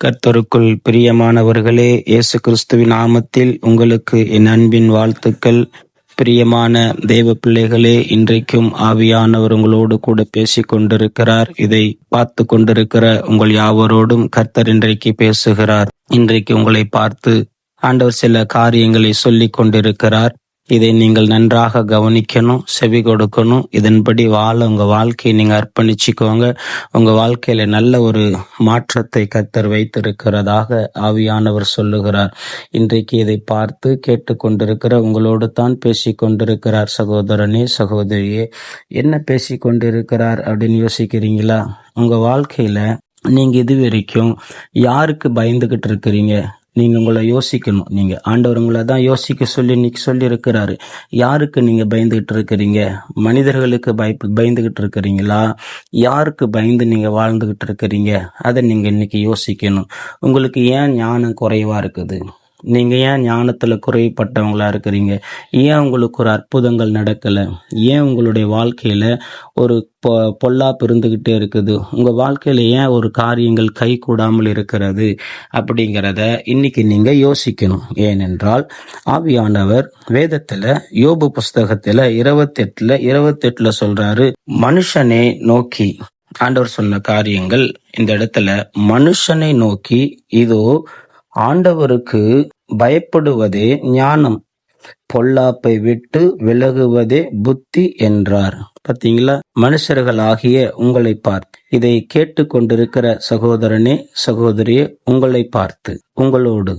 கர்த்தருக்குள் பிரியமானவர்களே இயேசு கிறிஸ்துவின் நாமத்தில் உங்களுக்கு என் அன்பின் வாழ்த்துக்கள். பிரியமான தெய்வ பிள்ளைகளே இன்றைக்கும் ஆவியானவர் உங்களோடு கூட பேசி கொண்டிருக்கிறார். இதை பார்த்து கொண்டிருக்கிற உங்கள் யாவரோடும் கர்த்தர் இன்றைக்கு பேசுகிறார். இன்றைக்கு உங்களை பார்த்து ஆண்டவர் சில காரியங்களை சொல்லிக் கொண்டிருக்கிறார். இதை நீங்கள் நன்றாக கவனிக்கணும் செவி கொடுக்கணும். இதன்படி வாழ உங்கள் வாழ்க்கையை நீங்கள் அர்ப்பணிச்சுக்கோங்க. உங்கள் வாழ்க்கையில் நல்ல ஒரு மாற்றத்தை கத்தர் வைத்திருக்கிறதாக ஆவியானவர் சொல்லுகிறார். இன்றைக்கு இதை பார்த்து கேட்டுக்கொண்டிருக்கிற உங்களோடு தான் பேசி கொண்டிருக்கிறார் சகோதரனே சகோதரியே. என்ன பேசி கொண்டிருக்கிறார் அப்படின்னு யோசிக்கிறீங்களா? உங்கள் வாழ்க்கையில் நீங்கள் இது வரைக்கும் யாருக்கு பயந்துக்கிட்டு இருக்கிறீங்க? நீங்கள் உங்களை யோசிக்கணும். நீங்கள் ஆண்டவர் உங்களை தான் யோசிக்க சொல்லி இன்னைக்கு சொல்லி இருக்கிறாரு யாருக்கு நீங்கள் பயந்துகிட்டு இருக்கிறீங்க? மனிதர்களுக்கு பய பயந்துகிட்டு இருக்கிறீங்களா? யாருக்கு பயந்து நீங்கள் வாழ்ந்துகிட்டு இருக்கிறீங்க? அதை நீங்கள் இன்னைக்கு யோசிக்கணும். உங்களுக்கு ஏன் ஞானம் குறைவாக இருக்குது? நீங்கள் ஏன் ஞானத்தில் குறைப்பட்டவங்களாக இருக்கிறீங்க? ஏன் உங்களுக்கு ஒரு அற்புதங்கள் நடக்கல? ஏன் உங்களுடைய வாழ்க்கையில் ஒரு பொ பொல்லாப்பு இருந்துக்கிட்டே இருக்குது? உங்கள் வாழ்க்கையில ஏன் ஒரு காரியங்கள் கை கூடாமல் இருக்கிறது? அப்படிங்கிறத இன்னைக்கு நீங்கள் யோசிக்கணும். ஏனென்றால் ஆவியானவர் வேதத்தில் யோபு புஸ்தகத்தில் இருபத்தெட்டில் இருபத்தெட்டில் சொல்கிறாரு மனுஷனை நோக்கி. ஆண்டவர் சொன்ன காரியங்கள் இந்த இடத்துல மனுஷனை நோக்கி இதோ ஆண்டவருக்கு பயப்படுவதே ஞானம். பொல்லாப்பை விட்டு விலகுவதே புத்தி என்றார். பார்த்தீங்களா மனுஷர்கள் ஆகிய உங்களை பார்த்து. இதை கேட்டுக்கொண்டிருக்கிற சகோதரனே சகோதரியே உங்களை பார்த்து. உங்களோடு.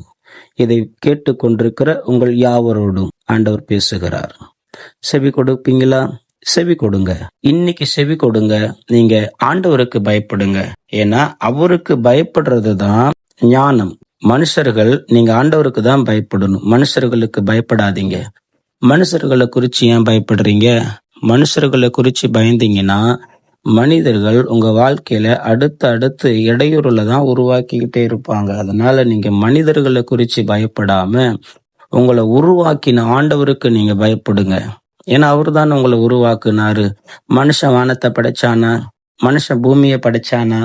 இதை கேட்டுக்கொண்டிருக்கிற உங்கள் யாவரோடும் ஆண்டவர் பேசுகிறார். செவி கொடுப்பீங்களா? செவி கொடுங்க. இன்னைக்கு செவி கொடுங்க. நீங்க ஆண்டவருக்கு பயப்படுங்க. ஏன்னா அவருக்கு பயப்படுறது தான் ஞானம். மனுஷர்கள் நீங்க ஆண்டவருக்கு தான் பயப்படணும். மனுஷர்களுக்கு பயப்படாதீங்க. மனுஷர்களை குறிச்சு ஏன் பயப்படுறீங்க? மனுஷர்களை குறிச்சு பயந்தீங்கன்னா மனிதர்கள் உங்க வாழ்க்கையில அடுத்து அடுத்து இடையூறுல தான் உருவாக்கிக்கிட்டே இருப்பாங்க. அதனால நீங்க மனிதர்களை குறிச்சு பயப்படாம உங்களை உருவாக்கின ஆண்டவருக்கு நீங்க பயப்படுங்க. ஏன்னா அவர் தான் உங்களை உருவாக்குனாரு. மனுஷன் வானத்தை படைச்சானா? மனுஷன் பூமியை படைச்சானா?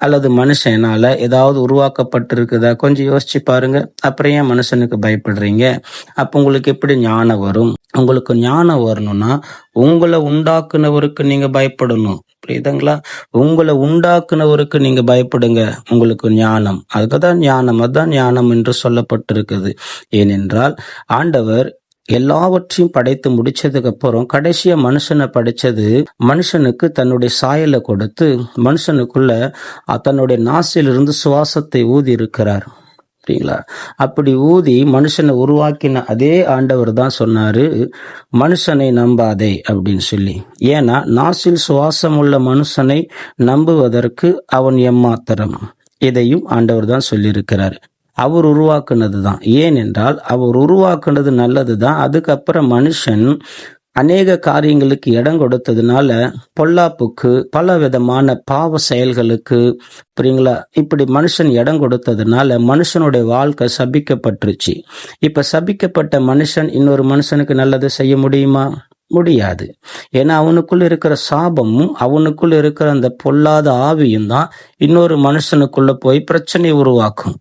அல்லது மனுஷனால ஏதாவது உருவாக்கப்பட்டிருக்குதா? கொஞ்சம் யோசிச்சு பாருங்க. அப்புறம் ஏன் மனுஷனுக்கு பயப்படுறீங்க? அப்ப உங்களுக்கு எப்படி ஞானம் வரும்? உங்களுக்கு ஞானம் வரணும்னா உங்களை உண்டாக்குனவருக்கு நீங்க பயப்படணும். புரியுதுங்களா? உங்களை உண்டாக்குனவருக்கு நீங்க பயப்படுங்க. உங்களுக்கு ஞானம். அதுக்குதான் ஞானம். அதுதான் ஞானம் என்று சொல்லப்பட்டிருக்குது. ஏனென்றால் ஆண்டவர் எல்லாவற்றையும் படைத்து முடிச்சதுக்கு அப்புறம் கடைசியா மனுஷனை படைச்சது மனுஷனுக்கு தன்னுடைய சாயலை கொடுத்து மனுஷனுக்குள்ள தன்னுடைய நாசிலிருந்து சுவாசத்தை ஊதி இருக்கிறார். சரிங்களா அப்படி ஊதி மனுஷனை உருவாக்கின அதே ஆண்டவர் தான் சொன்னாரு மனுஷனை நம்பாதே அப்படின்னு சொல்லி. ஏன்னா நாசில் சுவாசம் உள்ள மனுஷனை நம்புவதற்கு அவன் எம்மாத்திரம். இதையும் ஆண்டவர் தான் சொல்லியிருக்கிறார். அவர் உருவாக்குனது தான் ஏனென்றால் அவர் உருவாக்குனது நல்லது தான் அதுக்கப்புறம் மனுஷன் அநேக காரியங்களுக்கு இடம் கொடுத்ததுனால பொல்லாப்புக்கு பல விதமான பாவ செயல்களுக்கு புரியுங்களா? இப்படி மனுஷன் இடம் கொடுத்ததுனால மனுஷனுடைய வாழ்க்கை சபிக்கப்பட்டுருச்சு. இப்ப சபிக்கப்பட்ட மனுஷன் இன்னொரு மனுஷனுக்கு நல்லது செய்ய முடியுமா? முடியாது. ஏன்னா அவனுக்குள்ள இருக்கிற சாபமும் அவனுக்குள்ள இருக்கிற அந்த பொல்லாத ஆவியும் தான் இன்னொரு மனுஷனுக்குள்ள போய் பிரச்சனை உருவாக்கும்.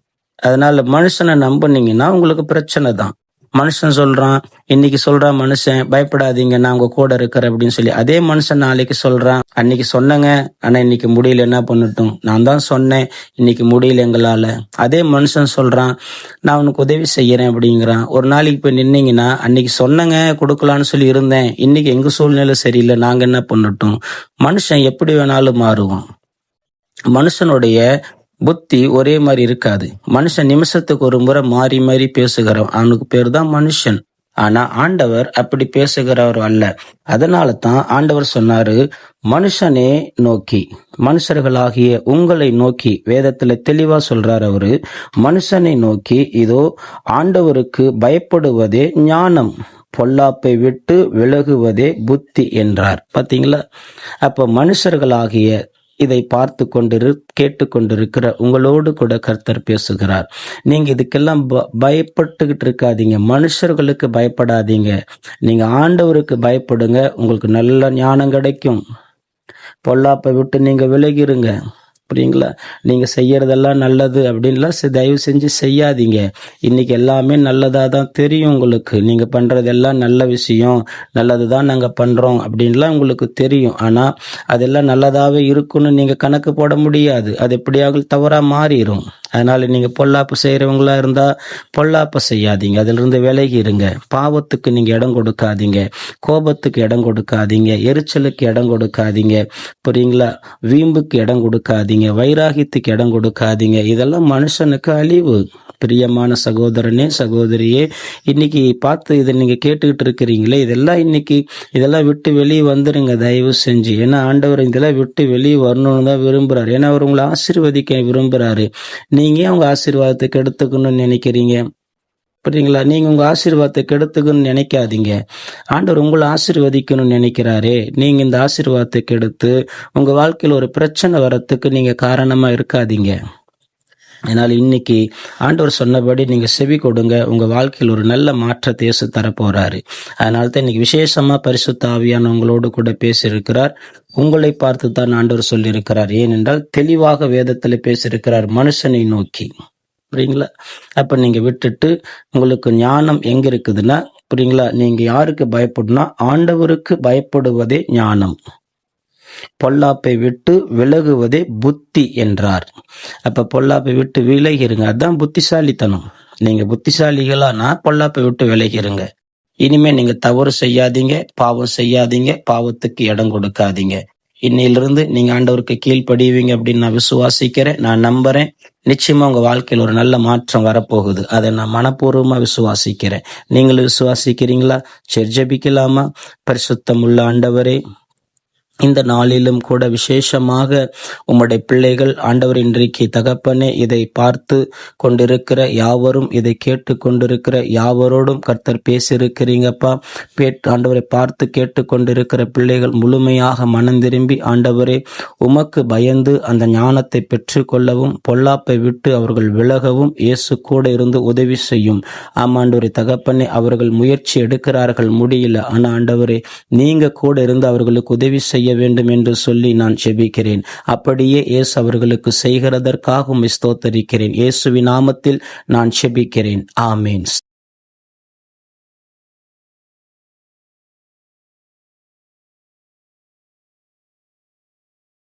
அதனால மனுஷனை நம்புனீங்கன்னா உங்களுக்கு பிரச்சனை தான். மனுஷன் சொல்றான் இன்னைக்கு சொல்றான் மனுஷன் பயப்படாதீங்க நான் உங்க கூட இருக்கிறேன் அப்படின்னு சொல்லி அதே மனுஷன் நாளைக்கு சொல்றான் அன்னைக்கு சொன்னங்க ஆனா இன்னைக்கு முடியல என்ன பண்ணட்டும்? நான் தான் சொன்னேன் இன்னைக்கு முடியல எங்களால. அதே மனுஷன் சொல்றான் நான் உனக்கு உதவி செய்யறேன் அப்படிங்கிறான். ஒரு நாளைக்கு போய் நின்னீங்கன்னா அன்னைக்கு சொன்னங்க கொடுக்கலான்னு சொல்லி இருந்தேன் இன்னைக்கு எங்க சூழ்நிலை சரியில்லை நாங்க என்ன பண்ணட்டும்? மனுஷன் எப்படி வேணாலும் மாறுவோம் மனுஷனுடைய புத்தி ஒரே மாதிரி இருக்காது. மனுஷன் நிமிஷத்துக்கு ஒரு முறை மாறி மாறி பேசுகிறவன். அவனுக்கு பேர் தான் மனுஷன். ஆனா ஆண்டவர் அப்படி பேசுகிறவர் அல்ல. அதனால தான் ஆண்டவர் சொன்னாரு மனுஷனே நோக்கி மனுஷர்களாகிய உங்களை நோக்கி வேதத்துல தெளிவா சொல்றார் அவரு மனுஷனை நோக்கி இதோ ஆண்டவருக்கு பயப்படுவதே ஞானம். பொல்லாப்பை விட்டு விலகுவதே புத்தி என்றார். பாத்தீங்களா? அப்ப மனுஷர்களாகிய இதை பார்த்து கொண்டிரு கேட்டுக்கொண்டிருக்கிற உங்களோடு கூட கர்த்தர் பேசுகிறார். நீங்கள் இதுக்கெல்லாம் பயப்பட்டுக்கிட்டு இருக்காதீங்க. மனுஷர்களுக்கு பயப்படாதீங்க. நீங்கள் ஆண்டவருக்கு பயப்படுங்க. உங்களுக்கு நல்ல ஞானம் கிடைக்கும். பொல்லாப்பை விட்டு நீங்கள் விலகிருங்க. புரியுங்களா? நீங்கள் செய்யறதெல்லாம் நல்லது அப்படின்லாம் செ- தயவு செஞ்சு செய்யாதீங்க. இன்னைக்கு எல்லாமே நல்லதாக தான் தெரியும் உங்களுக்கு. நீங்கள் பண்ணுறதெல்லாம் நல்ல விஷயம் நல்லது தான் நாங்கள் பண்ணுறோம் அப்படின்லாம் உங்களுக்கு தெரியும். ஆனால் அதெல்லாம் நல்லதாகவே இருக்குன்னு நீங்கள் கணக்கு போட முடியாது. அது எப்படியாக தவறாக மாறிடும் அதனால் நீங்கள் பொல்லாப்பு செய்கிறவங்களா இருந்தால் பொல்லாப்பு செய்யாதீங்க. அதிலிருந்து விலகி இருங்க. பாவத்துக்கு நீங்கள் இடம் கொடுக்காதீங்க. கோபத்துக்கு இடம் கொடுக்காதீங்க. எரிச்சலுக்கு இடம் கொடுக்காதீங்க. புரியுங்களா? வீம்புக்கு இடம் கொடுக்காதீங்க. வைராகியத்துக்கு இடம் கொடுக்காதீங்க. இதெல்லாம் மனுஷனுக்கு அழிவு. பிரியமான சகோதரனே சகோதரியே இன்னைக்கு பார்த்து இதை நீங்க கேட்டுக்கிட்டு இருக்கிறீங்களே இதெல்லாம் இன்னைக்கு இதெல்லாம் விட்டு வெளியே வந்துருங்க தயவு செஞ்சு. ஏன்னா ஆண்டவர் இதெல்லாம் விட்டு வெளியே வரணும்னு தான் விரும்புறாரு. ஏன்னா அவர் உங்களை ஆசீர்வதிக்க விரும்புறாரு. நீங்க ஏன் உங்க ஆசீர்வாதத்தை கெடுத்துக்கணும்னு நினைக்கிறீங்க? புரியுங்களா நீங்க உங்க ஆசீர்வாதத்தை கெடுத்துக்கணும்னு நினைக்காதீங்க. ஆண்டவர் உங்களை ஆசீர்வதிக்கணும்னு நினைக்கிறாரே. நீங்க இந்த ஆசீர்வாதத்தை கெடுத்து உங்க வாழ்க்கையில ஒரு பிரச்சனை வரத்துக்கு நீங்க காரணமா இருக்காதீங்க. அதனால் இன்னைக்கு ஆண்டவர் சொன்னபடி நீங்கள் செவி கொடுங்க. உங்கள் வாழ்க்கையில் ஒரு நல்ல மாற்றத்தை இயேசு தரப்போகிறாரு அதனால தான் இன்னைக்கு விசேஷமாக பரிசுத்த ஆவியானவங்களோடு கூட பேசியிருக்கிறார். உங்களை பார்த்து தான் ஆண்டவர் சொல்லியிருக்கிறார். ஏனென்றால் தெளிவாக வேதத்தில் பேசியிருக்கிறார் மனுஷனை நோக்கி. புரியுங்களா? அப்போ நீங்கள் விட்டுட்டு உங்களுக்கு ஞானம் எங்கே இருக்குதுன்னா புரியுங்களா? நீங்கள் யாருக்கு பயப்படணும்னா ஆண்டவருக்கு பயப்படுவதே ஞானம். பொல்லாப்பை விட்டு விலகுவதே புத்தி என்றார். அப்ப பொல்லாப்பை விட்டு விலகிருங்க. அதான் புத்திசாலித்தனம். நீங்க புத்திசாலிகளானா பொல்லாப்பை விட்டு விலகிருங்க. இனிமே நீங்க தவறு செய்யாதீங்க பாவம் செய்யாதீங்க பாவத்துக்கு இடம் கொடுக்காதீங்க. இன்னையிலிருந்து நீங்க ஆண்டவருக்கு கீழ்ப்படிவீங்க அப்படின்னு நான் விசுவாசிக்கிறேன் நான் நம்புறேன். நிச்சயமா உங்க வாழ்க்கையில் ஒரு நல்ல மாற்றம் வரப்போகுது. அதை நான் மனப்பூர்வமா விசுவாசிக்கிறேன். நீங்களும் விசுவாசிக்கிறீங்களா? சரி பரிசுத்தம் உள்ள ஆண்டவரே இந்த நாளிலும் கூட விசேஷமாக உம்முடைய பிள்ளைகள் ஆண்டவர் இன்றைக்கு தகப்பனே இதை பார்த்து கொண்டிருக்கிற யாவரும் இதை கேட்டு கொண்டிருக்கிற யாவரோடும் கர்த்தர் பேசியிருக்கிறீங்கப்பா. பேட் ஆண்டவரை பார்த்து கேட்டு கொண்டிருக்கிற பிள்ளைகள் முழுமையாக மனம் திரும்பி ஆண்டவரே உமக்கு பயந்து அந்த ஞானத்தை பெற்றுக்கொள்ளவும் பொல்லாப்பை விட்டு அவர்கள் விலகவும் இயேசு கூட இருந்து உதவி செய்யும். ஆமாண்டவரை தகப்பனே அவர்கள் முயற்சி எடுக்கிறார்கள் முடியல. ஆனால் ஆண்டவரே நீங்க கூட இருந்து அவர்களுக்கு உதவி செய்ய வேண்டும் என்று சொல்லி நான் செபிக்கிறேன். அப்படியே இயேசு அவர்களுக்கு செய்கிறதற்காகவும் ஸ்தோத்தரிக்கிறேன். இயேசுவின் நாமத்தில் நான் செபிக்கிறேன். ஆமீன்.